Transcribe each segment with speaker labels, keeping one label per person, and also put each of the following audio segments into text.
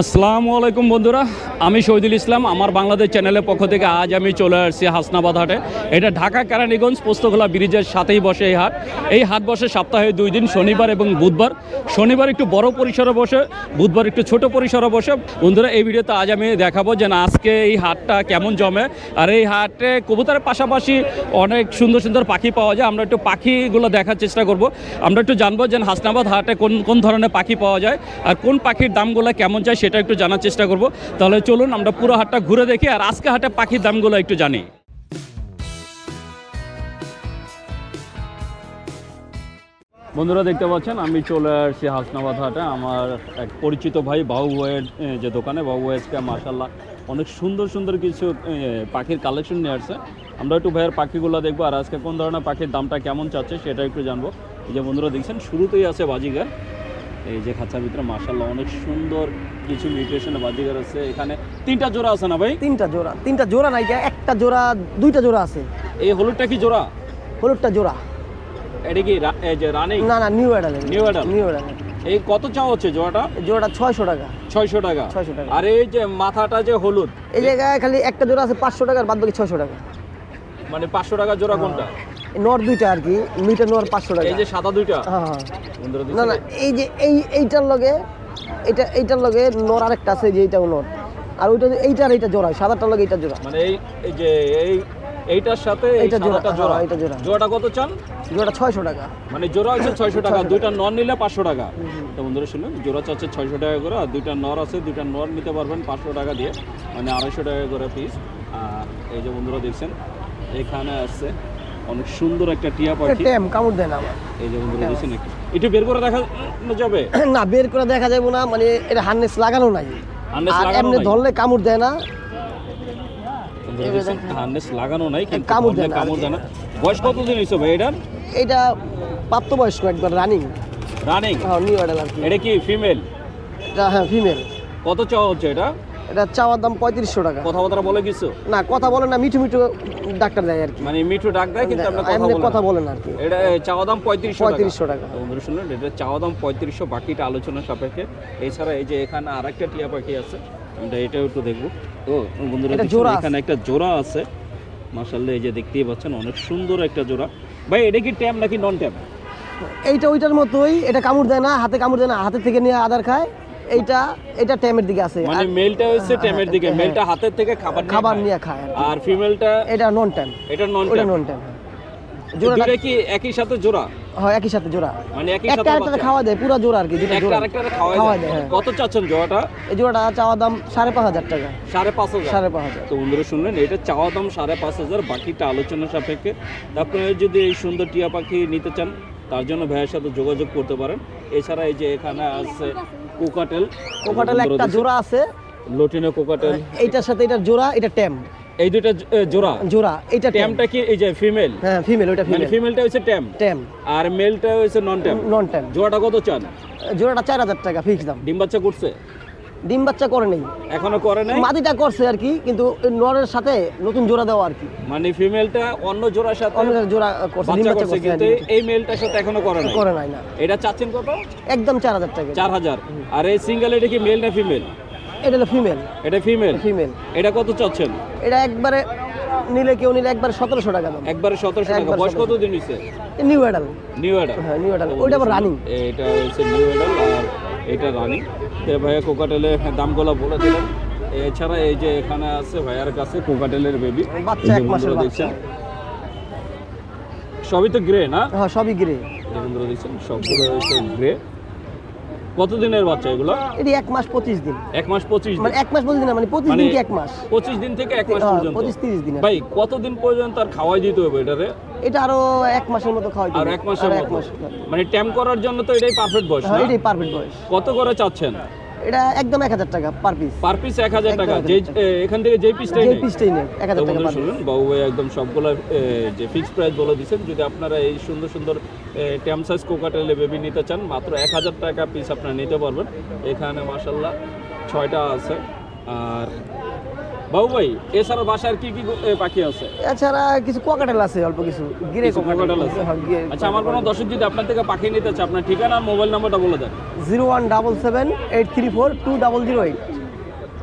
Speaker 1: আসসালামু আলাইকুম বন্ধুরা, আমি শহীদুল ইসলাম, আমার বাংলাদেশ চ্যানেলের পক্ষ থেকে আজ আমি চলে আসছি হাসনাবাদ হাটে। এটা ঢাকা কেরানীগঞ্জ পোস্তখোলা ব্রিজের সাথেই বসে এই হাট। এই হাট বসে সপ্তাহে দুই দিন, শনিবার এবং বুধবার। শনিবার একটু বড় পরিসরে বসে, বুধবার একটু ছোট পরিসরে বসে। বন্ধুরা, এই ভিডিওতে আজ আমি দেখাবো যে না, আজকে এই হাটটা কেমন জমে। আর এই হাটে কবুতরের পাশাপাশি অনেক সুন্দর সুন্দর পাখি পাওয়া যায়। আমরা একটু পাখিগুলো দেখার চেষ্টা করব। আমরা একটু জানব যে হাসনাবাদ হাটে কোন কোন ধরনের পাখি পাওয়া যায়। আর কোন পাখির দামগুলো কেমন যায় সেটা একটু জানার চেষ্টা করব। তাহলে চলুন আমরা পুরো হাটটা ঘুরে দেখি আর আজকে হাটে পাখির দামগুলো একটু জানি। বন্ধুরা দেখতে পাচ্ছেন আমি চলে আসছি হাসনাবাদ হাটে। আমার এক পরিচিত ভাই বাবু বয়ের এ, যে দোকানে বাবু বয়েসকে মাসাল্লাহ অনেক সুন্দর সুন্দর কিছু পাখির কালেকশন নিয়ে আসছে। আমরা একটু ভাইয়ের পাখিগুলো দেখব আর আজকে কোন ধরনের পাখির দামটা কেমন চাচ্ছে সেটা একটু জানব। এই যে বন্ধুরা দেখছেন শুরুতেই আছে বাজিগার। এই যে খাঁচার ভিতরে মাসাল্লাহ অনেক সুন্দর কিছু মিউটেশনের বাজিগার আছে। এখানে তিনটা জোড়া আছে না ভাই?
Speaker 2: তিনটা জোড়া তিনটা জোড়া নাই একটা জোড়া দুইটা জোড়া আছে।
Speaker 1: এই হলুদটা কি জোড়া?
Speaker 2: হলুদটা জোড়া।
Speaker 1: এটা কি যে রানিং
Speaker 2: না না new adult
Speaker 1: New adult?
Speaker 2: New adult
Speaker 1: এই কত চাও হচ্ছে জোড়াটা?
Speaker 2: জোড়াটা ছয়শো টাকা।
Speaker 1: ছয়শো টাকা।
Speaker 2: 600 টাকা।
Speaker 1: আর এই যে মাথাটা যে হলুদ?
Speaker 2: এই জায়গায় খালি একটা জোড়া আছে পাঁচশো টাকা আর বাদ বাকি ছয়শো টাকা।
Speaker 1: মানে পাঁচশো টাকা জোড়া কোনটা?
Speaker 2: এই নর দুইটা আর কি দুইটা নর পাঁচশো টাকা।
Speaker 1: এই যে সাদা দুইটা?
Speaker 2: হ্যাঁ হ্যাঁ। না না এই যে এই এইটার লগে এটা এইটার লগে নর আরেকটা আছে যে এইটাও নর আর ওইটা এইটার এইটা জোড়া সাদাটার লগে এইটা জোড়া।
Speaker 1: মানে এই যে এই এইটার সাথে
Speaker 2: এইটা জোড়া,
Speaker 1: জোড়া।
Speaker 2: হ্যাঁ, জোড়া।
Speaker 1: জোড়াটা কত চান?
Speaker 2: জোড়াটা ছয়শো টাকা।
Speaker 1: মানে জোড়া হচ্ছে ছয়শো টাকা দুইটা নর নিলে পাঁচশো টাকা। তো বন্ধুরা শুনুন জোড়া চাচ্ছে ছয়শো টাকা করে আর দুইটা নর আছে দুইটা নর নিতে পারবেন পাঁচশো টাকা দিয়ে। মানে আড়াইশো টাকা করে পিস আর এই যে বন্ধুরা দেখছেন এখানে আছে অনেক সুন্দর একটা টিয়া পাখি।
Speaker 2: টেম কামড় দেয় না আমার।
Speaker 1: এই যে বন্ধুরা দেখছেন একটু। বের করে দেখা যাবে?
Speaker 2: না বের করে দেখা যাবে না মানে এটা হার্নেস লাগানো নাই। আর
Speaker 1: লাগানো
Speaker 2: এমনি ধরলে কামড় দেয় না।
Speaker 1: হার্নেস লাগানো নাই কিন্তু
Speaker 2: কামড় দেয়
Speaker 1: কামড় দেয় না। বয়স কতদিন হয়েছে ভাই এটার?
Speaker 2: এটা প্রাপ্তবয়স্ক একবার রানিং
Speaker 1: রানিং
Speaker 2: হ্যাঁ নিউ অ্যাডাল আর কি।
Speaker 1: এটা কি ফিমেল
Speaker 2: এটা হ্যাঁ ফিমেল
Speaker 1: কত চাওয়া হচ্ছে এটা?
Speaker 2: এটা চাওয়ার দাম পঁয়ত্রিশশো টাকা।
Speaker 1: কথাবার্তা বলে কিছু?
Speaker 2: না কথা বলে না মিঠু মিঠু ডাক্তার দেয় আর কি।
Speaker 1: মানে মিঠু ডাক দেয় কিন্তু আপনার কথা।
Speaker 2: বলেন আর কি।
Speaker 1: এটা চাওয়া দাম পঁয়ত্রিশশো
Speaker 2: পঁয়ত্রিশশো টাকা।
Speaker 1: তো বন্ধুরা শুনুন এটা চাওয়া দাম পঁয়ত্রিশশো বাকিটা আলোচনা সাপেক্ষে। এছাড়া এই যে এখানে আরেকটা টিয়া পাখি আছে আমরা এটাও একটু দেখব। তো বন্ধুরা। এখানে একটা জোড়া আছে। মার্শাল্লাহ এই যে দেখতেই পাচ্ছেন অনেক সুন্দর একটা জোড়া। ভাই এটা কি ট্যাম নাকি নন ট্যাম
Speaker 2: এইটা ওইটার মতোই এটা কামড় দেয় না হাতে কামড় দেয় না হাতে থেকে নিয়ে আদার খায়। এইটা এটা দিকে আছে।
Speaker 1: মানে মেলটা হচ্ছে দিকে।
Speaker 2: হ্যাঁ।
Speaker 1: মেলটা হাতের থেকে খাবার
Speaker 2: খাবার নিয়ে খায় আর
Speaker 1: ফিমেলটা
Speaker 2: এটা নন
Speaker 1: এটা নন
Speaker 2: নন জোড়াটা
Speaker 1: কি একই সাথে জোড়া?
Speaker 2: হয় একই সাথে জোড়া।
Speaker 1: মানে একই সাথে
Speaker 2: একটা? খাওয়া দেয় পুরো জোড়া আর কি
Speaker 1: একটা
Speaker 2: জোড়া।
Speaker 1: খাওয়াই
Speaker 2: খাওয়াই দেয়, হ্যাঁ।
Speaker 1: কত চাচ্ছেন জোড়াটা?
Speaker 2: এই জোড়াটা চাওয়া দাম সাড়ে পাঁচ হাজার টাকা।
Speaker 1: সাড়ে পাঁচ হাজার?
Speaker 2: সাড়ে পাঁচ হাজার।
Speaker 1: তো বন্ধুরা শুনলেন এটা চাওয়া দাম সাড়ে পাঁচ হাজার বাকিটা আলোচনা সাপেক্ষে। তারপরে যদি এই সুন্দর টিয়া পাখি নিতে চান তার জন্য ভাইয়ের সাথে যোগাযোগ করতে পারেন। এছাড়া এই যে এখানে আছে কোকাটেল
Speaker 2: কোকাটাল একটা জোড়া আছে।
Speaker 1: Lutino cockatiel.
Speaker 2: এইটার সাথে এটার জোড়া এটা ট্যাম
Speaker 1: এই দুইটা জোড়া?
Speaker 2: জোড়া এটা ট্যাম
Speaker 1: ট্যামটা কি এই যে ফিমেল?
Speaker 2: হ্যাঁ ফিমেল ওইটা
Speaker 1: মানে
Speaker 2: ফিমেল।
Speaker 1: ফিমেলটা হচ্ছে ট্যাম
Speaker 2: ট্যাম
Speaker 1: আর মেলটা হচ্ছে নন ট্যাম
Speaker 2: নন ট্যাম
Speaker 1: জোড়াটা কত চান?
Speaker 2: জোড়াটা চার হাজার টাকা ফিক্স দাম।
Speaker 1: ডিম বাচ্চা করছে?
Speaker 2: ডিম বাচ্চা করে নেই।
Speaker 1: এখনও করে নাই?
Speaker 2: মাদিটা করছে আর কি কিন্তু নরের সাথে নতুন জোড়া দেওয়া আর কি।
Speaker 1: মানে ফিমেলটা অন্য জোড়ার সাথে
Speaker 2: অন্য জোড়া করছে ডিম
Speaker 1: বাচ্চা করছে কিন্তু এই মেলটার সাথে এখনও করে নাই।
Speaker 2: করে নাই না।
Speaker 1: এটা চাচ্ছেন কত?
Speaker 2: একদম চার হাজার টাকা।
Speaker 1: চার হাজার। আর এই সিঙ্গেল এটা কি মেল না ফিমেল
Speaker 2: এটা হলো ফিমেল
Speaker 1: এটা ফিমেল
Speaker 2: ফিমেল
Speaker 1: এটা কত চাচ্ছেন?
Speaker 2: এটা একবারে নিলে কেউ নিলে একবারে সতেরোশো টাকা দাম।
Speaker 1: একবারে সতেরোশো টাকা। বয়স কত দিন হয়েছে
Speaker 2: নিউ অ্যাডাল
Speaker 1: নিউ অ্যাডাল
Speaker 2: হ্যাঁ নিউ অ্যাডাল ওইটা আবার রানিং
Speaker 1: এটা হচ্ছে নিউ অ্যাডাল আর এটা রানি। ভাইয়া কোকাটেলের দামগুলো বলে দিলেন। এছাড়া এই যে এখানে আছে ভাইয়ার কাছে কোকাটেলের বেবি
Speaker 2: বাচ্চা
Speaker 1: দেখছেন? সবই তো গ্রে না?
Speaker 2: হ্যাঁ সবই গ্রে
Speaker 1: বন্ধুরা দেখছেন সবগুলো গ্রে কতদিনের বাচ্চা এগুলো?
Speaker 2: এটি এক মাস পঁচিশ দিন।
Speaker 1: এক মাস পঁচিশ দিন?
Speaker 2: মানে এক মাস পঁচিশ দিন মানে পঁচিশ
Speaker 1: মানে
Speaker 2: দিন কি এক মাস?
Speaker 1: পঁচিশ দিন থেকে এক মাস
Speaker 2: হ্যাঁ,
Speaker 1: পর্যন্ত?
Speaker 2: পঁচিশ তিরিশ দিন
Speaker 1: ভাই কতদিন পর্যন্ত আর খাওয়াই দিতে হবে এটারে?
Speaker 2: এটা আরও এক মাসের মতো খাওয়াই
Speaker 1: আর এক মাসের মতো। মানে ট্যাম্প করার জন্য তো এটাই পারফেক্ট বয়স
Speaker 2: হ্যাঁ এটাই পারফেক্ট বয়স।
Speaker 1: কত করে চাচ্ছেন?
Speaker 2: এটা একদম এক হাজার টাকা পার পিস
Speaker 1: পার পিস এক হাজার টাকা। যে এখান থেকে যেই পিসটাই
Speaker 2: যে পিসটাই নেই এক হাজার টাকা
Speaker 1: শুনুন বাবু ভাই একদম সবগুলো যে ফিক্স প্রাইস বলে দিচ্ছেন যদি আপনারা এই সুন্দর সুন্দর ট্যাম সাইজ কোকাটেলে বেবি নিতে চান মাত্র এক হাজার টাকা পিস আপনারা নিতে পারবেন। এখানে মাসাল্লাহ ছয়টা আছে। আর বাবু ভাই এছাড়া বাসার কি কি পাখি আছে?
Speaker 2: এছাড়া কিছু কোয়াকাটেল আছে অল্প কিছু। গিরে
Speaker 1: কোকাটেল। আছে? আচ্ছা আমার কোনো দর্শক যদি আপনার থেকে পাখি নিতে চায় আপনার ঠিকানা আর মোবাইল নাম্বারটা বলে দেন।
Speaker 2: Zero one double seven eight three four two double zero eight.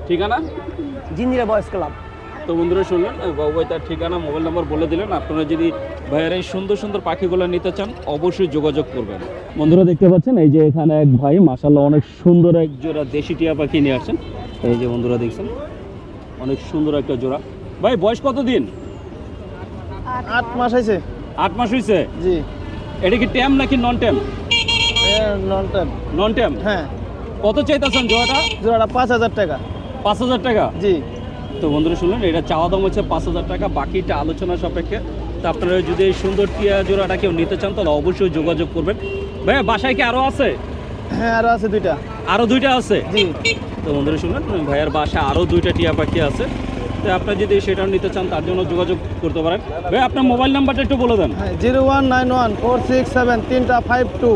Speaker 1: ঠিকানা?
Speaker 2: Jinjira boys club.
Speaker 1: তো বন্ধুরা শুনলেন? বাবু ভাই তার ঠিকানা মোবাইল নাম্বার বলে দিলেন। আপনারা যদি ভাইয়ের এই সুন্দর সুন্দর পাখিগুলো নিতে চান অবশ্যই যোগাযোগ করবেন। বন্ধুরা দেখতে পাচ্ছেন? এই যে এখানে এক ভাই মাসাল্লাহ অনেক সুন্দর এক জোড়া দেশি টিয়া পাখি নিয়ে আসছেন। এই যে বন্ধুরা দেখছেন? অনেক সুন্দর একটা জোড়া। ভাই বয়স কত দিন
Speaker 2: আট মাস হয়েছে।
Speaker 1: আট মাস হয়েছে?
Speaker 2: জি।
Speaker 1: এটা কি ট্যাম নাকি নন ট্যাম
Speaker 2: নন টাইম
Speaker 1: নন ট্যাম
Speaker 2: হ্যাঁ।
Speaker 1: কত চাইতেছেন জোড়াটা?
Speaker 2: জোড়াটা পাঁচ হাজার টাকা।
Speaker 1: পাঁচ হাজার টাকা?
Speaker 2: জি।
Speaker 1: তো বন্ধুরা শুনলেন এটা চাওয়া দাম হচ্ছে পাঁচ হাজার টাকা বাকিটা আলোচনা সাপেক্ষে। তো আপনারা যদি এই সুন্দর টিয়া জোড়াটা কেউ নিতে চান তাহলে অবশ্যই যোগাযোগ করবেন। ভাইয়া বাসায় কি আরও আছে?
Speaker 2: হ্যাঁ আরও আছে দুইটা।
Speaker 1: আরও দুইটা আছে?
Speaker 2: জি।
Speaker 1: তো বন্ধুরা শুনলেন ভাইয়ার বাসায় আরও দুইটা টিয়া পাখি আছে। তো আপনারা যদি সেটাও নিতে চান তার জন্য যোগাযোগ করতে পারেন। ভাই আপনার মোবাইল নাম্বারটা একটু বলে দেন।
Speaker 2: হ্যাঁ zero one nine one four six seven তিনটা ফাইভ টু।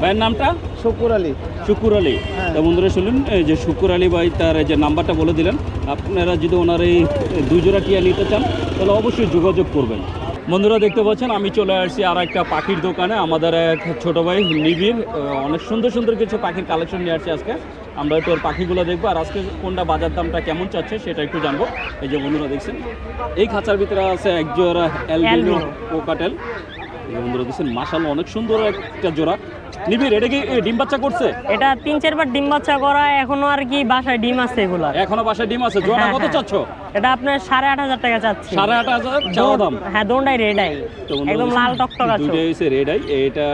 Speaker 1: ভাইয়ের নামটা?
Speaker 2: শুকুর আলী।
Speaker 1: শুকুর আলী।
Speaker 2: হ্যাঁ।
Speaker 1: তো বন্ধুরা শুনলেন এই যে শুকুর আলী ভাই তার এই যে নাম্বারটা বলে দিলেন আপনারা যদি ওনার এই দুই জোড়া টিয়া নিতে চান তাহলে অবশ্যই যোগাযোগ করবেন। বন্ধুরা দেখতে পাচ্ছেন আমি চলে আসছি আর একটা পাখির দোকানে। আমাদের এক ছোট ভাই নিবির অনেক সুন্দর সুন্দর কিছু পাখির কালেকশন নিয়ে আসছে আজকে। আমরা একটু ওর পাখিগুলো দেখব আর আজকে কোনটা বাজার দামটা কেমন চাচ্ছে সেটা একটু জানব। এই যে বন্ধুরা দেখছেন এই খাঁচার ভিতরে আছে এক জোড়া অ্যালবিনো। কোকাটেল। বন্ধুরা দেখছেন মাসাল অনেক সুন্দর একটা জোড়া। নিবির এটা কি? ডিম বাচ্চা করছে?
Speaker 3: এটা তিন চারবার ডিম বাচ্চা করা এখনও আর কি বাসায় ডিম আছে এগুলা।
Speaker 1: এখনও বাসায় ডিম আছে। জোড়া
Speaker 3: হ্যাঁ,
Speaker 1: কত
Speaker 3: হ্যাঁ।
Speaker 1: চাচ্ছ?
Speaker 3: এটা আপনার সাড়ে আট হাজার টাকা চাচ্ছি।
Speaker 1: সাড়ে আট হাজার চাওয়া দাম?
Speaker 3: হ্যাঁ দোনটাই
Speaker 1: তো বন্ধুরা
Speaker 3: একদম লাল টকটক আছে।
Speaker 1: দুইটাই হচ্ছে রেড আই এটা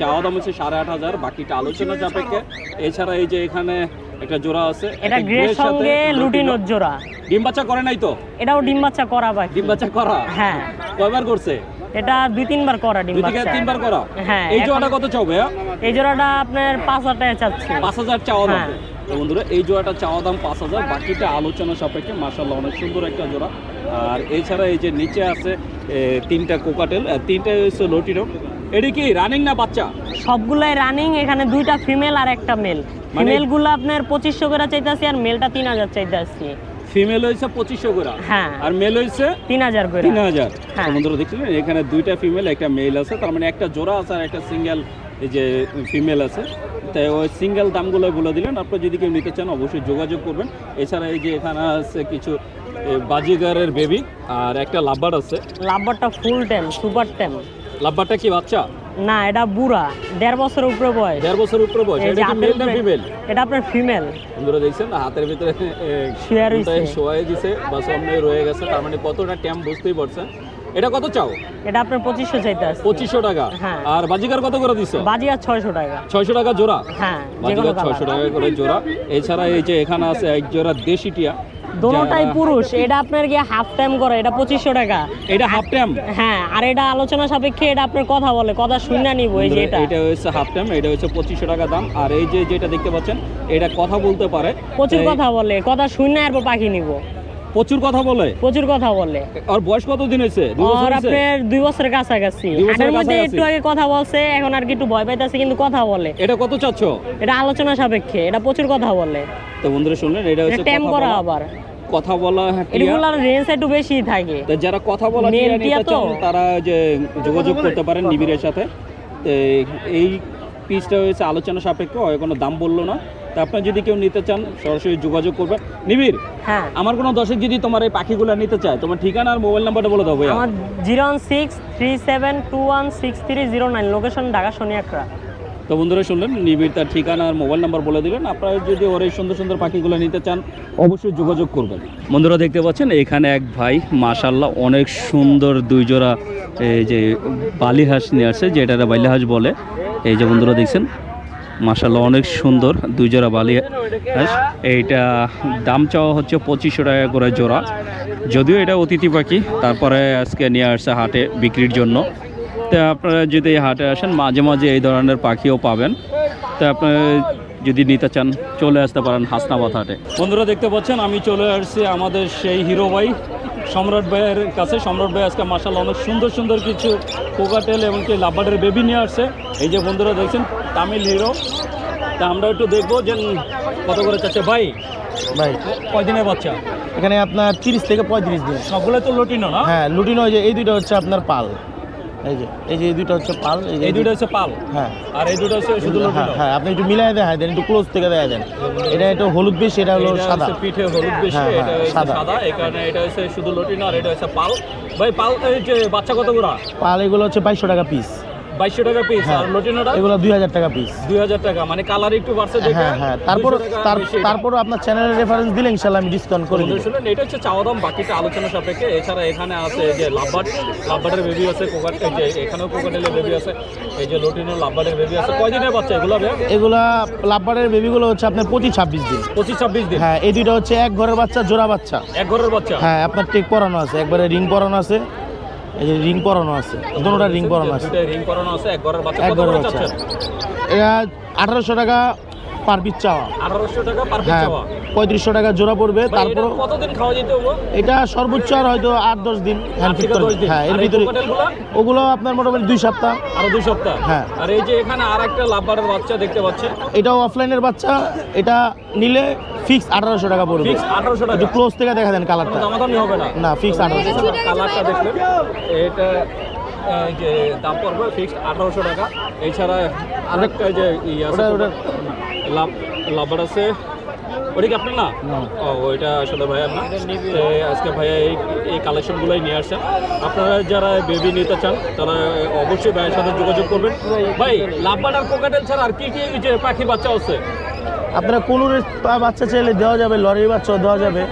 Speaker 1: চাওয়া দাম হচ্ছে সাড়ে আট হাজার বাকিটা আলোচনা সাপেক্ষে এছাড়া এই যে এখানে একটা জোড়া আছে
Speaker 3: এটা গ্রের সঙ্গে
Speaker 1: লুটিনো।
Speaker 3: লুটিনোর জোড়া।
Speaker 1: ডিম বাচ্চা করে নাই তো?
Speaker 3: এটাও ডিম বাচ্চা করা বাকি।
Speaker 1: ডিম বাচ্চা করা?
Speaker 3: হ্যাঁ।
Speaker 1: কয়বার করছে?
Speaker 3: এটা দুই তিনবার করা ডিম
Speaker 1: দুই থেকে তিনবার করা?
Speaker 3: হ্যাঁ,
Speaker 1: এই জোড়াটা কত চাও ভাইয়া?
Speaker 3: এই জোড়াটা আপনার পাঁচ হাজার টাকা চাচ্ছি।
Speaker 1: পাঁচ হাজার চাওয়া দাম।
Speaker 3: হ্যাঁ।
Speaker 1: তো বন্ধুরা এই জোড়াটা চাওয়া দাম পাঁচ হাজার বাকিটা আলোচনা সাপেক্ষে মার্শাল্লাহ অনেক সুন্দর একটা জোড়া। আর এছাড়া এই যে নিচে আছে তিনটা কোকাটেল তিনটা হচ্ছে লটিনো। এটা কি রানিং না বাচ্চা?
Speaker 3: সবগুলাই রানিং এখানে দুইটা ফিমেল আর একটা মেল
Speaker 1: মানে-
Speaker 3: ফিমেলগুলো আপনার পঁচিশশো করে চাইতেছি আর মেলটা তিন হাজার চাইতেছি।
Speaker 1: ফিমেল হয়েছে পঁচিশশো করে।
Speaker 3: হ্যাঁ।
Speaker 1: আর মেল হয়েছে
Speaker 3: তিন হাজার করে।
Speaker 1: তিন হাজার।
Speaker 3: হ্যাঁ।
Speaker 1: বন্ধুরা দেখছিলেন এখানে দুইটা ফিমেল একটা মেল আছে। তার মানে একটা জোড়া আছে আর একটা সিঙ্গেল এই যে ফিমেল আছে। ওই সিঙ্গেল দামগুলো বলে দিলেন। আপনি যদি কেউ নিতে চান অবশ্যই যোগাযোগ করবেন। এছাড়া এই যে এখানে আছে কিছু বাজিগারের বেবি আর একটা লাভবার আছে।
Speaker 3: লাভবারটা ফুল টাইম সুপার টাইম
Speaker 1: লাভবারটা কি বাচ্চা?
Speaker 3: না এটা বুড়া দেড় বছরের উপরে বয়স।
Speaker 1: দেড় বছর উপরে বয়স। এটা কি মেল না ফিমেল
Speaker 3: এটা আপনার ফিমেল
Speaker 1: বন্ধুরা দেখছেন না হাতের ভিতরে
Speaker 3: শুয়ে রইছে।
Speaker 1: শোয়াই দিছে বা সামনে রয়ে গেছে। তার মানে কতটা ট্যাম বুঝতেই পারছেন। এটা কত চাও?
Speaker 3: এটা আপনার পঁচিশশো চাইতে আছে
Speaker 1: পঁচিশশো টাকা।
Speaker 3: হ্যাঁ।
Speaker 1: আর বাজিকার কত করে দিছো?
Speaker 3: বাজি আর ছয়শো টাকা।
Speaker 1: ছয়শো টাকা জোড়া?
Speaker 3: হ্যাঁ
Speaker 1: বাজিকার ছয়শো টাকা করে জোড়া। এছাড়া এই যে এখানে আছে এক জোড়া দেশি টিয়া
Speaker 3: দোনোটাই পুরুষ। এটা আপনার গিয়ে হাফ টাইম করে। এটা পঁচিশশো টাকা।
Speaker 1: এটা হাফ টাইম
Speaker 3: হ্যাঁ আর এটা আলোচনা সাপেক্ষে এটা আপনার কথা বলে। কথা শুনে নিব এই যে এটা।
Speaker 1: এটা হচ্ছে হাফ টাইম এটা হচ্ছে পঁচিশশো টাকা দাম। আর এই যে যেটা দেখতে পাচ্ছেন এটা কথা বলতে পারে।
Speaker 3: প্রচুর কথা বলে। কথা শুনে আর পাখি নিব।
Speaker 1: প্রচুর কথা বলে।
Speaker 3: প্রচুর কথা বলে।
Speaker 1: আর বয়স কত দিন হয়েছে দুই
Speaker 3: আর আপনার দুই বছরের কাছাকাছি। হাটের মধ্যে একটু আগে কথা বলছে এখন আর কি একটু ভয় পাইতেছে কিন্তু কথা বলে।
Speaker 1: এটা কত চাচ্ছ?
Speaker 3: এটা আলোচনা সাপেক্ষে এটা প্রচুর কথা বলে।
Speaker 1: তো বন্ধুরা শুনলেন এটা হচ্ছে
Speaker 3: ট্যাম করা আবার।
Speaker 1: কথা বলা টিয়া
Speaker 3: এগুলোর রেঞ্জ একটু বেশি থাকে।
Speaker 1: তো যারা কথা বলা টিয়া নিতে চান তারা যে যোগাযোগ করতে পারেন নিবিড়ের সাথে। তো এই পিসটা হয়েছে আলোচনা সাপেক্ষ হয় কোনো দাম বলল না। তা আপনার যদি কেউ নিতে চান সরাসরি যোগাযোগ করবেন। নিবিড়
Speaker 3: হ্যাঁ।
Speaker 1: আমার কোনো দর্শক যদি তোমার এই পাখিগুলো নিতে চায় তোমার ঠিকানা আর মোবাইল নাম্বারটা বলে দাও ভাইয়া।
Speaker 3: আমার zero one six three seven two one six three zero nine location Dhaka Shaniakhra
Speaker 1: তো বন্ধুরা শুনলেন নিবিড় তার ঠিকানা আর মোবাইল নাম্বার বলে দিলেন। আপনারা যদি ওর এই সুন্দর সুন্দর পাখিগুলো নিতে চান অবশ্যই যোগাযোগ করবেন। বন্ধুরা দেখতে পাচ্ছেন এখানে এক ভাই মাশাল্লাহ অনেক সুন্দর দুই জোড়া এই যে বালি হাঁস নিয়ে আসছে যেটা বালি হাঁস বলে। এই যে বন্ধুরা দেখছেন মাশাল্লাহ অনেক সুন্দর দুই জোড়া বালি হাঁস এইটা দাম চাওয়া হচ্ছে পঁচিশশো টাকা করে জোড়া। যদিও এটা অতিথি পাখি, তারপরে আজকে নিয়ে আসছে হাটে বিক্রির জন্য। তো আপনারা যদি এই হাটে আসেন, মাঝে মাঝে এই ধরনের পাখিও পাবেন। তো আপনারা যদি নিতে চান, চলে আসতে পারেন হাসনাবাদ হাটে। বন্ধুরা দেখতে পাচ্ছেন, আমি চলে আসছি আমাদের সেই হিরো ভাই, সম্রাট ভাইয়ের কাছে। সম্রাট ভাই আজকে মার্শাল অনেক সুন্দর সুন্দর কিছু কোকাটেল এবং কি লাভবার্ডের বেবি নিয়ে আসছে। এই যে বন্ধুরা দেখছেন তামিল হিরো তা আমরা একটু দেখব যে কত করে চাচ্ছে। ভাই
Speaker 2: ভাই।
Speaker 1: কয়দিনের বাচ্চা?
Speaker 4: এখানে আপনার তিরিশ থেকে পঁয়ত্রিশ দিন।
Speaker 1: সবগুলো তো লুটিনো না?
Speaker 4: হ্যাঁ লুটিনো ওই যে এই দুইটা হচ্ছে আপনার পাল। এই যে এই যে এই দুটো হচ্ছে পাল এই
Speaker 1: এই দুটো হচ্ছে পাল?
Speaker 4: হ্যাঁ।
Speaker 1: আর এই দুটো হচ্ছে শুধু
Speaker 4: হ্যাঁ হ্যাঁ আপনি একটু মিলাই দেখাই দেন একটু ক্লোজ থেকে দেখা দেন। এটা একটু হলুদ বেশি এটা হলো সাদা।
Speaker 1: পিঠে হলুদ বেশি
Speaker 4: হ্যাঁ,
Speaker 1: এটা
Speaker 4: হ্যাঁ, সাদা।
Speaker 1: সাদা এই কারণে এটা হচ্ছে শুধু লটিনো আর এটা হচ্ছে পাল। ভাই পাল এই যে বাচ্চা কত গুড়া
Speaker 4: পাল এগুলো হচ্ছে বাইশশো টাকা পিস
Speaker 1: বাইশশো টাকা পিস
Speaker 4: হ্যাঁ।
Speaker 1: আর লটিনোটা
Speaker 4: এগুলো দুই হাজার টাকা পিস
Speaker 1: দুই হাজার টাকা মানে কালার একটু বাড়ছে
Speaker 4: হ্যাঁ হ্যাঁ তারপর
Speaker 1: 200 টাকা
Speaker 4: তার-
Speaker 1: বেশি।
Speaker 4: তারপরও আপনার চ্যানেলের রেফারেন্স দিলে ইনশাল্লাহ আমি ডিসকাউন্ট করে দিই
Speaker 1: শুনুন এটা হচ্ছে চাওয়া দাম বাকিটা আলোচনা সাপেক্ষে। এছাড়া এখানে আছে যে বেবি আছে কোকাট যে এখানেও কোকাটেলের বেবি আছে এই যে লটিনো লাভবার্ডের বেবি আছে। কয়দিনের বাচ্চা এগুলো ভাই
Speaker 4: এগুলা বেবিগুলো হচ্ছে আপনার পঁচিশ ছাব্বিশ দিন।
Speaker 1: পঁচিশ ছাব্বিশ দিন?
Speaker 4: হ্যাঁ এই দুইটা হচ্ছে এক ঘরের বাচ্চা জোড়া বাচ্চা।
Speaker 1: এক ঘরের বাচ্চা?
Speaker 4: হ্যাঁ আপনার টেক পরানো আছে একবারে রিং পরানো আছে। এই যে রিং পরানো আছে দুটোটা রিং পরানো আছে।
Speaker 1: রিং করানো আছে এক ঘরের বাচ্চা
Speaker 4: এক ঘরের বাচ্চা। এটা আঠারোশো টাকা পার পিস চাওয়া।
Speaker 1: আঠারোশো টাকা পার পিস
Speaker 4: হ্যাঁ
Speaker 1: চাওয়া।
Speaker 4: পঁয়ত্রিশশো টাকা জোড়া পড়বে তারপর
Speaker 1: এটা কতদিন খাওয়া যেতে
Speaker 4: এটা সর্বোচ্চ আর হয়তো আট দশ দিন হ্যান্ড ফিট। হ্যাঁ এর ভিতরে ওগুলো আপনার মোটামুটি দুই সপ্তাহ।
Speaker 1: আরও দুই সপ্তাহ?
Speaker 4: হ্যাঁ।
Speaker 1: আর এই যে এখানে আর একটা লাভবারের বাচ্চা দেখতে পাচ্ছি
Speaker 4: এটাও অফলাইনের বাচ্চা এটা নিলে ফিক্স আঠারোশো টাকা পড়বে।
Speaker 1: ফিক্স আঠারোশো টাকা?
Speaker 4: ক্লোজ থেকে দেখা দেন কালারটা
Speaker 1: হবে না।
Speaker 4: না ফিক্স আঠারোশো।
Speaker 1: কালারটা দেখলেন এটা দাম পড়বে ফিক্সড আঠারোশো টাকা। এছাড়া আরেকটা যে ই আছে লাভার আছে। ওটা কি আপনার না। ও ওইটা আসলে ভাইয়ার না। আজকে ভাইয়া এই এই কালেকশনগুলোই নিয়ে আসছেন আপনারা যারা বেবি নিতে চান তারা অবশ্যই ভাইয়ের সাথে যোগাযোগ করবেন। ভাই লাভবাট আর কোকাটেল ছাড়া আর কি কি যে পাখি বাচ্চা আছে?
Speaker 4: আপনারা কোনুরের বাচ্চা চাইলে দেওয়া যাবে লরির বাচ্চাও দেওয়া যাবে।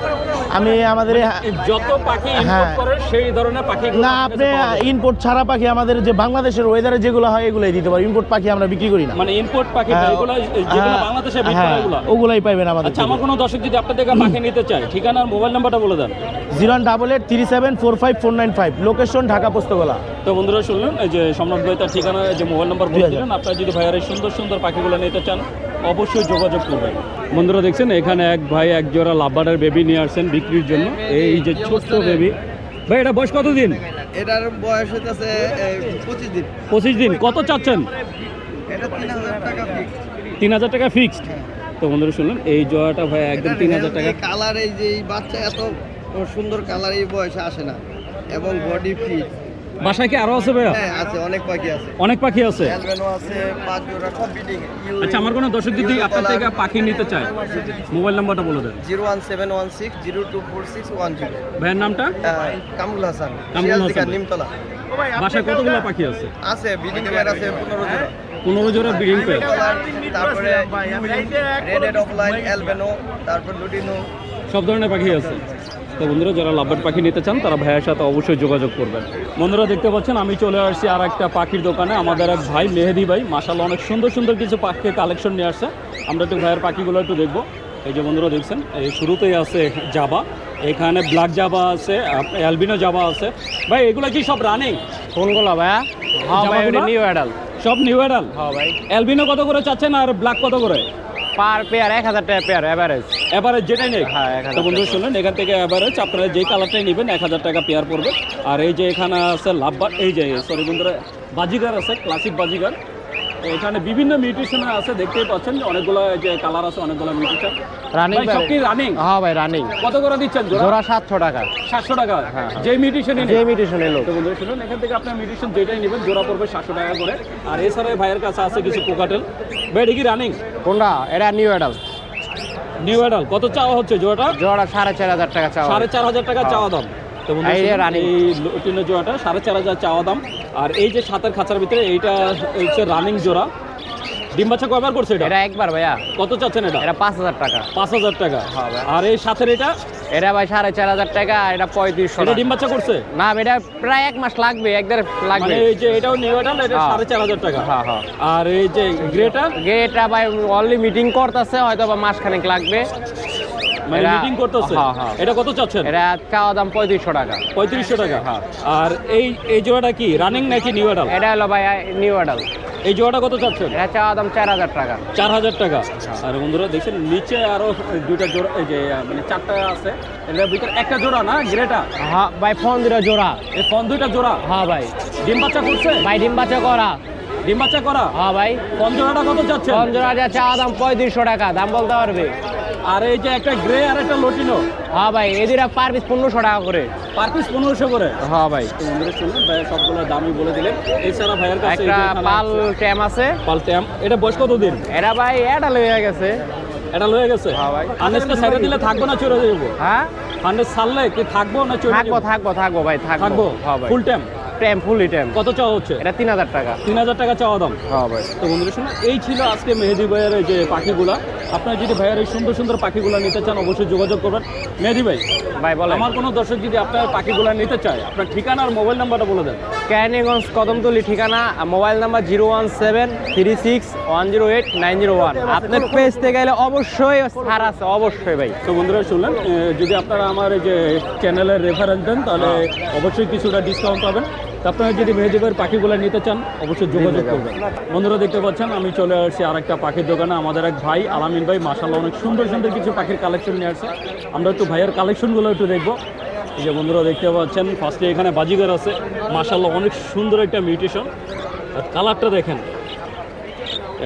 Speaker 4: আমি আমাদের এই-
Speaker 1: যত পাখি ইম্পোর্ট
Speaker 4: হ্যাঁ।
Speaker 1: করে সেই ধরনের পাখি
Speaker 4: না আপনি ইম্পোর্ট ছাড়া পাখি আমাদের যে বাংলাদেশের ওয়েদারে যেগুলো হয় এগুলোই দিতে পারি। ইম্পোর্ট পাখি আমরা বিক্রি করি না।
Speaker 1: মানে ইম্পোর্ট পাখি
Speaker 4: হ্যাঁ,
Speaker 1: যেগুলো
Speaker 4: হ্যাঁ,
Speaker 1: বাংলাদেশে বিক্রি
Speaker 4: হ্যাঁ,
Speaker 1: এগুলো।
Speaker 4: ওগুলাই পাইবেন আমাদের
Speaker 1: আচ্ছা আমার কোনো দর্শক যদি আপনার থেকে পাখি নিতে চায় ঠিকানা আর মোবাইল নাম্বারটা বলে দেন।
Speaker 4: Zero one double eight three seven four five four nine five location Dhaka Postogola.
Speaker 1: তো বন্ধুরা শুনলেন এই যে সম্রাট ভাই তার ঠিকানা যে মোবাইল নাম্বার বলে
Speaker 4: 2000
Speaker 1: দিলেন আপনারা যদি ভাইয়ার এই সুন্দর সুন্দর পাখিগুলো নিতে চান অবশ্যই যোগাযোগ করবেন। বন্ধুরা দেখছেন এখানে এক ভাই এক জোড়া লাভবার্ডের বেবি নিয়ে আসছেন বিক্রির জন্য। এই যে ছোট্ট বেবি ভাই এটা বয়স কতদিন?
Speaker 5: এটার বয়স হইতেছে পঁচিশ দিন।
Speaker 1: পঁচিশ দিন। কত চাচ্ছেন?
Speaker 5: এটা তিন হাজার টাকা
Speaker 1: তিন হাজার টাকা ফিক্সড তো বন্ধুরা শুনলেন এই জোড়াটা ভাই একদম তিন হাজার টাকা।
Speaker 5: কালার এই যে এই বাচ্চা এত সুন্দর কালার এই বয়সে আসে না। এবং বডি ফিট
Speaker 1: বাসায় কি আরও আছে ভাইয়া?
Speaker 5: হ্যাঁ আছে অনেক পাখি আছে।
Speaker 1: অনেক পাখি আছে?
Speaker 5: অ্যালবেনো আছে পাঁচ জোড়া বিডিং
Speaker 1: আচ্ছা আমার কোনো দর্শক যদি আপনার থেকে পাখি নিতে চায় মোবাইল নাম্বারটা বলে দেন।
Speaker 5: Zero one seven one six zero two four six one zero.
Speaker 1: ভাইয়ের নামটা?
Speaker 5: কামরুল হাসান
Speaker 1: কামরুল হাসান।
Speaker 5: নিমতলা।
Speaker 1: বাসায় কতগুলো পাখি আছে?
Speaker 5: আছে বিডিং পেয়ার আছে পনেরো জোড়া।
Speaker 1: পনেরো জোড়া ব্রিডিং পেয়ার
Speaker 5: তারপরে red head of line albino তারপর লুটিনো
Speaker 1: সব ধরনের পাখি আছে। তো বন্ধুরা যারা লাভবার্ড পাখি নিতে চান তারা ভাইয়ের সাথে অবশ্যই যোগাযোগ করবেন। বন্ধুরা দেখতে পাচ্ছেন আমি চলে আসছি আর একটা পাখির দোকানে। আমাদের এক ভাই মেহেদি ভাই মাসাল্লাহ অনেক সুন্দর সুন্দর কিছু পাখির কালেকশন নিয়ে আসছে। আমরা একটু ভাইয়ের পাখিগুলো একটু দেখব। এই যে বন্ধুরা দেখছেন এই শুরুতেই আছে জাবা। এখানে ব্ল্যাক জাবা আছে অ্যালবিনো জাবা আছে। ভাই এগুলো কি সব রানিং
Speaker 6: কোনগুলো ভাইয়া? হ্যাঁ ভাই নিউ অ্যাডাল
Speaker 1: সব নিউ অ্যাডাল
Speaker 6: হ্যাঁ ভাই।
Speaker 1: অ্যালবিনো কত করে চাচ্ছেন আর ব্ল্যাক কত করে?
Speaker 6: পার পেয়ার এক হাজার টাকা পেয়ার অ্যাভারেজ
Speaker 1: এভারেজ যেটাই নেই
Speaker 6: হ্যাঁ, 1000
Speaker 1: তো বন্ধু
Speaker 6: শুনুন
Speaker 1: শুনলেন এখান থেকে এভারেজ আপনারা যেই কালারটাই নেবেন এক হাজার টাকা পেয়ার পড়বে। আর এই যে এখানে আছে লাভবার এই যে সরি বন্ধুরা বাজিগার আছে ক্লাসিক বাজিগার। এখানে বিভিন্ন মিউটিশন আছে দেখতেই পাচ্ছেন অনেকগুলো যে কালার আছে অনেকগুলো মিউটেশন
Speaker 6: রানিং
Speaker 1: ভাই, সব কি running?
Speaker 6: হ্যাঁ ভাই রানিং
Speaker 1: কত করে দিচ্ছেন জোড়া?
Speaker 6: জোড়া সাতশো টাকা।
Speaker 1: সাতশো টাকা।
Speaker 6: হ্যাঁ।
Speaker 1: যে মিউটেশনই
Speaker 6: যে ইমিটেশন এলো
Speaker 1: তো বন্ধুরা শুনুন এখান থেকে আপনার মিউটেশন যেটাই নেবেন জোড়া পড়বে সাতশো টাকা করে। আর এছাড়া ভাইয়ের কাছে আছে কিছু কোকাটেল ভাই এটা কি রানিং
Speaker 6: কোনটা? এটা নিউ অ্যাডাল
Speaker 1: নিউ অ্যাডাল কত চাওয়া হচ্ছে জোড়াটা?
Speaker 6: জোড়া সাড়ে চার হাজার টাকা চাওয়া
Speaker 1: সাড়ে চার হাজার টাকা চাওয়া দাম। তো বন্ধুরা
Speaker 6: এই
Speaker 1: শুনুন, এই লটিনো জোড়াটা সাড়ে চার হাজার চাওয়া দাম। আর এই যে সাতের খাঁচার ভিতরে এইটা হচ্ছে রানিং জোড়া। ডিম বাচ্চা কয়বার করছে এটা?
Speaker 6: এটা একবার ভাইয়া।
Speaker 1: কত চাচ্ছেন এটা?
Speaker 6: এটা পাঁচ হাজার টাকা।
Speaker 1: পাঁচ হাজার টাকা। আর এই সাথের এটা?
Speaker 6: এটা ভাই সাড়ে চার হাজার টাকা এটা পঁয়ত্রিশশো
Speaker 1: এটা ডিম বাচ্চা করছে?
Speaker 6: না এটা প্রায় এক মাস লাগবে এক দেড় লাগবে।
Speaker 1: মানে এই যে এটাও নিউ এটা
Speaker 6: হ্যাঁ।
Speaker 1: সাড়ে চার হাজার টাকা।
Speaker 6: হ্যাঁ হ্যাঁ।
Speaker 1: আর এই যে গ্রেটা
Speaker 6: এটা ভাই অনলি মিটিং করতেছে হয়তো বা মাসখানেক লাগবে।
Speaker 1: মানে মিটিং করতেছে।
Speaker 6: হ্যাঁ, হ্যাঁ।
Speaker 1: এটা কত চাচ্ছেন?
Speaker 6: এটা চাওয়া দাম পঁয়ত্রিশশো টাকা।
Speaker 1: পঁয়ত্রিশশো টাকা
Speaker 6: হ্যাঁ।
Speaker 1: আর এই এই জোড়াটা কি রানিং নাকি নিউ এডাল
Speaker 6: এটা হলো ভাই নিউ অ্যাডাল
Speaker 1: এই জোড়াটা কত চাচ্ছেন?
Speaker 6: এটা চাওয়া দাম চার হাজার টাকা।
Speaker 1: চার হাজার টাকা। আর বন্ধুরা দেখছেন নিচে আরও দুইটা জোড়া এই যে মানে চারটা আছে। এটার ভিতরে একটা জোড়া না গ্রেটা
Speaker 6: হ্যাঁ ভাই ফোন দুটো জোড়া।
Speaker 1: এই ফোন দুইটা জোড়া?
Speaker 6: হ্যাঁ ভাই।
Speaker 1: ডিম বাচ্চা করছে?
Speaker 6: ভাই ডিম বাচ্চা করা।
Speaker 1: ডিম বাচ্চা করা?
Speaker 6: হ্যাঁ ভাই।
Speaker 1: ফোন জোড়াটা কত যাচ্ছে
Speaker 6: ফোন জোড়া চাওয়া দাম পঁয়ত্রিশশো টাকা দাম বলতে পারবে।
Speaker 1: আর এই যে একটা গ্রে আর একটা লটিনো
Speaker 6: হ্যাঁ ভাই এই দুটা পার পিস পনেরোশো টাকা করে।
Speaker 1: পার পিস পনেরোশো করে?
Speaker 6: হ্যাঁ ভাই।
Speaker 1: বন্ধুরা শুনলেন সবগুলো দামই বলে দিলেন। এছাড়া ভাইয়ের কাছে
Speaker 6: একটা পাল ট্যাম আছে।
Speaker 1: পাল্টাম এটা বয়স কতদিন?
Speaker 6: এরা ভাই এটা হয়ে গেছে।
Speaker 1: এটা লয়ে গেছে?
Speaker 6: হ্যাঁ ভাই।
Speaker 1: দিলে থাকব না চলে যাব
Speaker 6: হ্যাঁ?
Speaker 1: আনেস ছাড়লে কি থাকব না চলে
Speaker 6: থাকব থাকব থাকব ভাই থাকব। হ্যাঁ ভাই।
Speaker 1: ফুল টাইম
Speaker 6: ট্যাম ফুললি ট্যাম
Speaker 1: কত চাওয়া হচ্ছে?
Speaker 6: এটা তিন হাজার টাকা।
Speaker 1: তিন হাজার টাকা চাওয়া দাম?
Speaker 6: হ্যাঁ ভাই।
Speaker 1: তো বন্ধুরা শুনুন এই ছিল আজকে মেহেদি ভাইয়ের এই যে পাখিগুলা। আপনারা যদি ভাইয়ের এই সুন্দর সুন্দর পাখিগুলা নিতে চান অবশ্যই যোগাযোগ করবেন। মেহেদি ভাই
Speaker 6: ভাই বলেন।
Speaker 1: আমার কোনো দর্শক যদি আপনার পাখিগুলো নিতে চায় আপনার ঠিকানা আর মোবাইল নাম্বারটা বলে দেন।
Speaker 6: ক্যানিগঞ্জ কদমতলি ঠিকানা mobile number zero one seven three six one zero eight nine zero one. আপনার পেজতে গেলে অবশ্যই ছাড় আছে অবশ্যই ভাই।
Speaker 1: তো বন্ধুরা শুনলেন যদি আপনারা আমার এই যে চ্যানেলের রেফারেন্স দেন তাহলে অবশ্যই কিছুটা ডিসকাউন্ট পাবেন। তো আপনারা যদি মেহেজিবের পাখিগুলো নিতে চান অবশ্যই যোগাযোগ করবেন। বন্ধুরা দেখতে পাচ্ছেন আমি চলে আসছি আর একটা পাখির দোকানে। আমাদের এক ভাই আলামিন ভাই মাসাল্লাহ অনেক সুন্দর সুন্দর কিছু পাখির কালেকশন নিয়ে আসছে। আমরা একটু ভাইয়ের কালেকশনগুলো একটু দেখব। এই যে বন্ধুরা দেখতে পাচ্ছেন ফার্স্টে এখানে বাজিগার আছে। মাসাল্লাহ অনেক সুন্দর একটা মিউটেশন আর কালারটা দেখেন।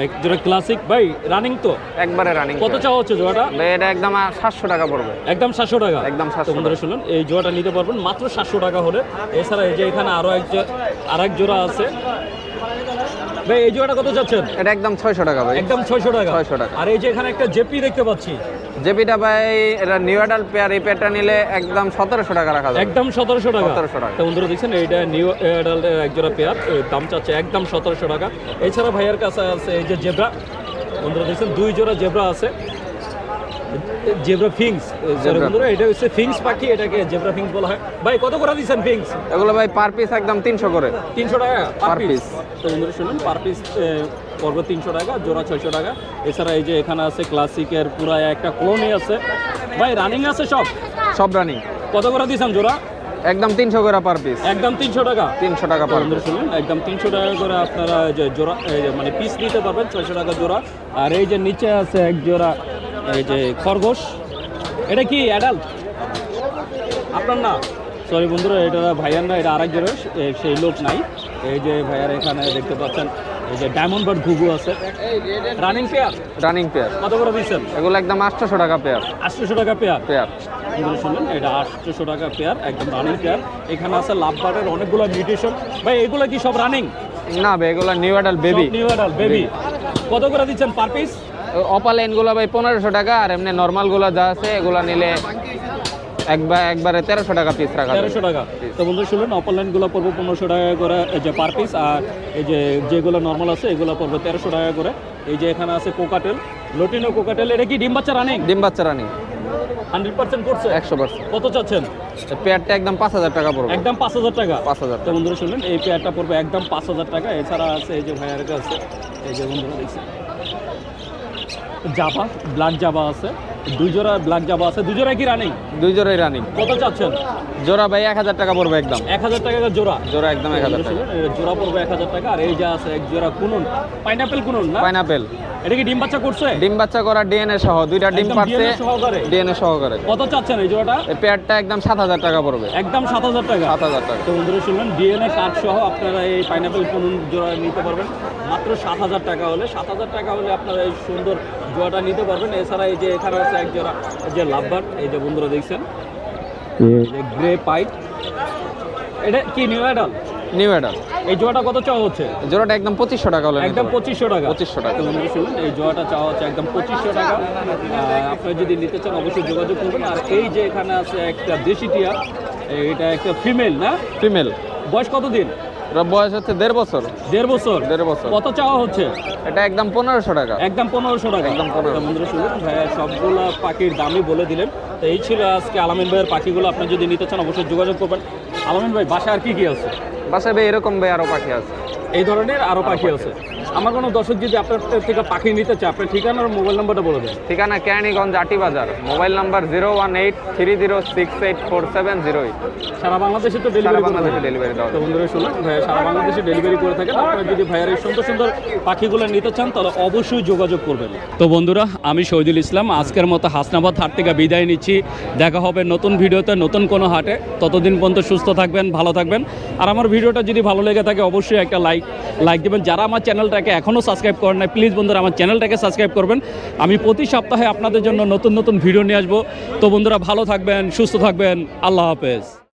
Speaker 1: এক যেটা ক্লাসিক ভাই রানিং তো?
Speaker 6: একবারে রানিং
Speaker 1: কত চাওয়া হচ্ছে জোড়াটা?
Speaker 6: এটা একদম সাতশো টাকা পড়বে।
Speaker 1: একদম সাতশো টাকা?
Speaker 6: একদম 700
Speaker 1: তো বন্ধুরা শুনুন এই জোড়াটা নিতে পারবেন মাত্র সাতশো টাকা হলে। এছাড়া এই যে এখানে আরও এক আর এক জোড়া আছে। ভাই এই জোড়াটা কত যাচ্ছেন
Speaker 6: এটা একদম ছয়শো টাকা ভাই।
Speaker 1: একদম ছয়শো টাকা।
Speaker 6: 600 টাকা।
Speaker 1: আর এই যে এখানে একটা জেপি দেখতে পাচ্ছি।
Speaker 6: জেপিটা ভাই এটা নিউ অ্যাডাল পেয়ার এই পেয়ারটা নিলে একদম সতেরোশো টাকা রাখা যাবে।
Speaker 1: একদম সতেরোশো টাকা।
Speaker 6: 1700 টাকা।
Speaker 1: তো বন্ধুরা দেখছেন এইটা নিউ অ্যাডাল্টের এক জোড়া পেয়ার দাম চাচ্ছে একদম সতেরোশো টাকা। এছাড়া ভাইয়ের কাছে আছে এই যে জেব্রা। বন্ধুরা দেখছেন দুই জোড়া জেব্রা আছে। জেব্রা ফিংস বন্ধুরা এটা হচ্ছে ফিংস পাখি এটাকে জেব্রা ফিংস বলা হয়। ভাই কত করে দিচ্ছেন ফিংস?
Speaker 6: এগুলো ভাই পার পিস একদম তিনশো করে।
Speaker 1: তিনশো টাকা? Per piece. তো বন্ধুরা শুনুন পার পিস পড়বে তিনশো টাকা জোড়া ছয়শো টাকা। এছাড়া এই যে এখানে আছে ক্লাসিকের পুরা একটা ক্লোনই আছে। ভাই রানিং আছে সব?
Speaker 6: সব রানিং
Speaker 1: কত করে দিচ্ছেন জোড়া?
Speaker 6: একদম তিনশো করে পার পিস।
Speaker 1: একদম তিনশো টাকা?
Speaker 6: তিনশো টাকা পার পিস।
Speaker 1: শুনুন একদম তিনশো টাকা করে আপনারা যে জোড়া মানে পিস নিতে পারবেন ছয়শো টাকা জোড়া। আর এই যে নিচে আছে এক জোড়া এই যে খরগোশ। এটা কি অ্যাডাল্ট আপনার না? সরি বন্ধুরা এটা ভাইয়ার না এটা আরেক জোড়া সেই লোক নাই। এই যে ভাইয়ার এখানে দেখতে পাচ্ছেন এই যে ডায়মন্ড বার্ড ঘুঘু আছে। রানিং পেয়ার
Speaker 6: রানিং পেয়ার
Speaker 1: কত করে দিচ্ছেন?
Speaker 6: এগুলো একদম আটশোশো টাকা পেয়ার
Speaker 1: আটশোশো টাকা পেয়ার
Speaker 6: পেয়ার
Speaker 1: বন্ধুরা শুনুন এটা আটশোশো টাকা পেয়ার একদম রানিং পেয়ার এখানে আছে লাভ বার্ডের অনেকগুলো মিউটেশন ভাই এগুলো কি সব রানিং
Speaker 6: না ভাই এগুলো new adult baby
Speaker 1: new adult baby কত করে দিচ্ছেন পার পিস
Speaker 6: অপালগুলো ভাই পনেরোশো টাকা আর এমনি নর্মালগুলো যা আছে এগুলো নিলে একবার একবারে তেরোশো টাকা পিস রাখা
Speaker 1: তেরোশো টাকা। তো বন্ধু শুনুন অপারগুলো পড়ব পনেরোশো টাকা করে এই যে পার পিস আর এই যে যেগুলো নর্মাল আছে এগুলো পড়বে তেরোশো টাকা করে। এই যে এখানে আছে কোকাটেল লোটিনো কোকাটেল এটা কি ডিম বাচ্চা রানিং
Speaker 6: ডিম বাচ্চা রানিং
Speaker 1: হান্ড্রেড পার্সেন্ট করছে
Speaker 6: একশো পার্সেন্ট
Speaker 1: কত চাচ্ছেন?
Speaker 6: পেয়ারটা একদম পাঁচ হাজার টাকা পড়বে।
Speaker 1: একদম পাঁচ হাজার টাকা?
Speaker 6: পাঁচ হাজার
Speaker 1: তো বন্ধুরা শুনলেন এই পেয়ারটা পড়বে একদম পাঁচ হাজার টাকা। এছাড়া আছে এই যে ভাইয়ার কাছে এই যে বন্ধুরা দেখছেন। জাবা ব্ল্যাক জাবা আছে। দুই জোড়া ব্ল্যাক জাবা আছে। দুই জোড়া কি রানিং
Speaker 6: দুই জোড়াই রানিং
Speaker 1: কত চাচ্ছেন?
Speaker 6: জোড়া ভাই এক হাজার টাকা পড়বে একদম।
Speaker 1: এক হাজার টাকা জোড়া?
Speaker 6: জোড়া একদম এক হাজার টাকা।
Speaker 1: জোড়া পড়বে এক হাজার টাকা। আর এই যা আছে এক জোড়া কুনুন। পাইনাপেল কুনুন না?
Speaker 6: পাইনাপেল
Speaker 1: এটা কি ডিম বাচ্চা করছে?
Speaker 6: ডিম বাচ্চা করা ডিএনএ সহ দুইটা ডিম পাচ্ছে? ডিএনএ সহকারে?
Speaker 1: কত চাচ্ছেন এই জোড়াটা?
Speaker 6: এই পেয়ারটা একদম সাত হাজার টাকা পড়বে।
Speaker 1: একদম সাত হাজার টাকা।
Speaker 6: সাত হাজার টাকা।
Speaker 1: তো বন্ধুরা শুনলেন ডিএনএ কার্ড সহ আপনারা এই পাইনাপেল কুনুন জোড়া নিতে পারবেন। মাত্র সাত হাজার টাকা হলে সাত হাজার টাকা হলে আপনারা এই সুন্দর জোয়াটা নিতে পারবেন। এছাড়া এই যে এখানে আছে এক জোড়া যে লাভবার এই যে বন্ধুরা দেখছেন গ্রে পাইট। এটা কি নিউ অ্যাডাল?
Speaker 6: New adult.
Speaker 1: এই জোয়াটা কত চাওয়া হচ্ছে?
Speaker 6: জোড়াটা একদম পঁচিশশো টাকা হলে
Speaker 1: একদম পঁচিশশো টাকা।
Speaker 6: পঁচিশশো টাকা।
Speaker 1: শুনুন এই জোয়াটা চাওয়া হচ্ছে একদম পঁচিশশো টাকা। আপনারা যদি নিতে চান অবশ্যই যোগাযোগ করবেন। আর এই যে এখানে আছে একটা দেশি টিয়া এটা একটা ফিমেল না?
Speaker 6: ফিমেল।
Speaker 1: বয়স কতদিন?
Speaker 6: এটার বয়স হচ্ছে দেড় বছর।
Speaker 1: দেড় বছর?
Speaker 6: দেড় বছর।
Speaker 1: কত চাওয়া হচ্ছে?
Speaker 6: এটা একদম পনেরোশো টাকা।
Speaker 1: একদম পনেরোশো টাকা।
Speaker 6: একদম 1500
Speaker 1: তো বন্ধুরা শুনুন সবগুলো পাখির দামই বলে দিলেন। তো এই ছিল আজকে আলামিন ভাইয়ের পাখিগুলো। আপনি যদি নিতে চান অবশ্যই যোগাযোগ করবেন। আলামিন ভাই বাসায় আর কি কি আছে?
Speaker 6: বাসায় ভাই এরকম ভাই আরও পাখি আছে।
Speaker 1: এই ধরনের আরও পাখি আছে। আমার কোনো দর্শক যদি আপনার থেকে পাখি নিতে চায় আপনার ঠিকানা আর মোবাইল নাম্বারটা বলে দেন।
Speaker 6: ঠিকানা Keraniganj Ati Bazar. Mobile number zero one eight three zero six eight four seven zero eight.
Speaker 1: সারা বাংলাদেশে তো
Speaker 6: সারা
Speaker 1: ডেলিভারি
Speaker 6: বাংলাদেশে ডেলিভারি দেওয়া
Speaker 1: তো বন্ধুরা শুনুন ভাইয়া সারা বাংলাদেশে ডেলিভারি করে থাকেন। আপনারা যদি ভাইয়ার এই সুন্দর সুন্দর পাখিগুলো নিতে চান তাহলে অবশ্যই যোগাযোগ করবেন। তো বন্ধুরা আমি শহীদুল ইসলাম। আজকের মতো হাসনাবাদ হাট থেকে বিদায় নিচ্ছি। দেখা হবে নতুন ভিডিওতে নতুন কোনো হাটে। ততদিন পর্যন্ত সুস্থ থাকবেন ভালো থাকবেন। আর আমার ভিডিওটা যদি ভালো লেগে থাকে অবশ্যই একটা লাইক লাইক দেবেন। যারা আমার চ্যানেলটা চ্যানেলটাকে এখনও সাবস্ক্রাইব করেন নাই প্লিজ বন্ধুরা আমার চ্যানেলটাকে সাবস্ক্রাইব করবেন। আমি প্রতি সপ্তাহে আপনাদের জন্য নতুন নতুন ভিডিও নিয়ে আসব। তো বন্ধুরা ভালো থাকবেন, সুস্থ থাকবেন, আল্লাহ হাফেজ।